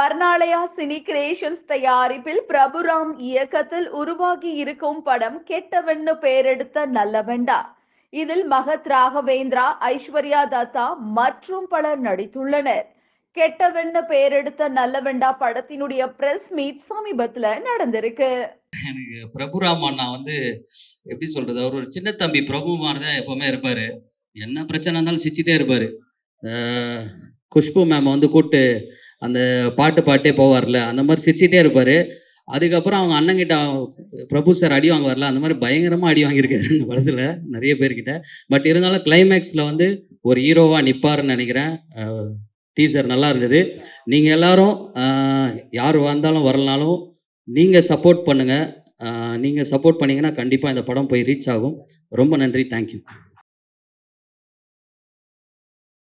Varnalaya cine creations தயாரிப்பில் பிரபுராம் இயக்கத்தில் உருவாகி இருக்கும் படம் கெட்டவன்னு பெயரெடுத்த நல்லவெண்டா. இதில் மகத் ராகவேந்திரா ஐஸ்வர்யா தத்தா மற்றும் பலர் நடித்துள்ளனர். கெட்டவென்னு பெயரெடுத்த நல்லவெண்டா படத்தினுடைய பிரஸ் மீட் சமீபத்துல நடந்திருக்கு. எனக்கு பிரபுராம் அண்ணா வந்து எப்படி சொல்றது? அவர் ஒரு சின்ன தம்பி பிரபு மாதிரி தான் எப்பவுமே இருப்பாரு. என்ன பிரச்சனை இருந்தாலும் சிரிச்சிட்டே இருப்பாரு. குஷ்பு மேம் வந்து கூப்பிட்டு அந்த பாட்டு பாட்டே போவார்ல அந்த மாதிரி சிரிச்சிட்டே இருப்பார். அதுக்கப்புறம் அவங்க அண்ணங்கிட்ட பிரபு சார் அடி வாங்க வரல அந்த மாதிரி பயங்கரமாக அடி வாங்கியிருக்காரு இந்த படத்தில் நிறைய பேர்கிட்ட. பட் இருந்தாலும் கிளைமேக்ஸில் வந்து ஒரு ஹீரோவாக நிற்பாருன்னு நினைக்கிறேன். டீசர் நல்லா இருந்தது. நீங்கள் எல்லாரும் யார் வந்தாலும் வரலனாலும் நீங்கள் சப்போர்ட் பண்ணுங்கள் நீங்கள் சப்போர்ட் பண்ணிங்கன்னா கண்டிப்பாக இந்த படம் போய் ரீச் ஆகும். ரொம்ப நன்றி. தேங்க்யூ